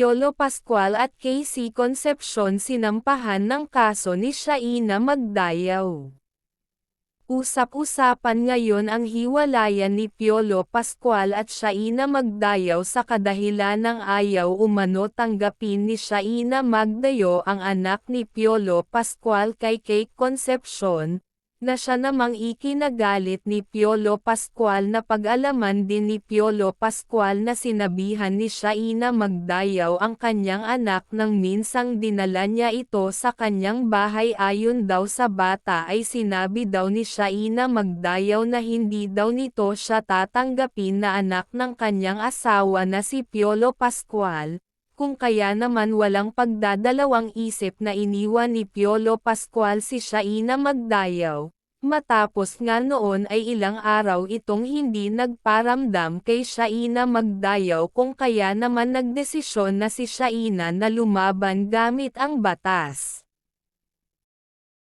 Piolo Pascual at KC Concepcion sinampahan ng kaso ni Shaina Magdayaw. Usap-usapan ngayon ang hiwalayan ni Piolo Pascual at Shaina Magdayaw sa kadahilan ng ayaw umano tanggapin ni Shaina Magdayo ang anak ni Piolo Pascual kay Kay Concepcion, na siya namang ikinagalit ni Piolo Pascual na pag-alaman din ni Piolo Pascual na sinabihan ni Shaina Magdayaw ang kanyang anak nang minsang dinala niya ito sa kanyang bahay. Ayon daw sa bata ay sinabi daw ni Shaina Magdayaw na hindi daw nito siya tatanggapin na anak ng kanyang asawa na si Piolo Pascual, kung kaya naman walang pagdadalawang isip na iniwan ni Piolo Pascual si Shaina Magdayaw, matapos nga noon ay ilang araw itong hindi nagparamdam kay Shaina Magdayaw kung kaya naman nagdesisyon na si Shaina na lumaban gamit ang batas.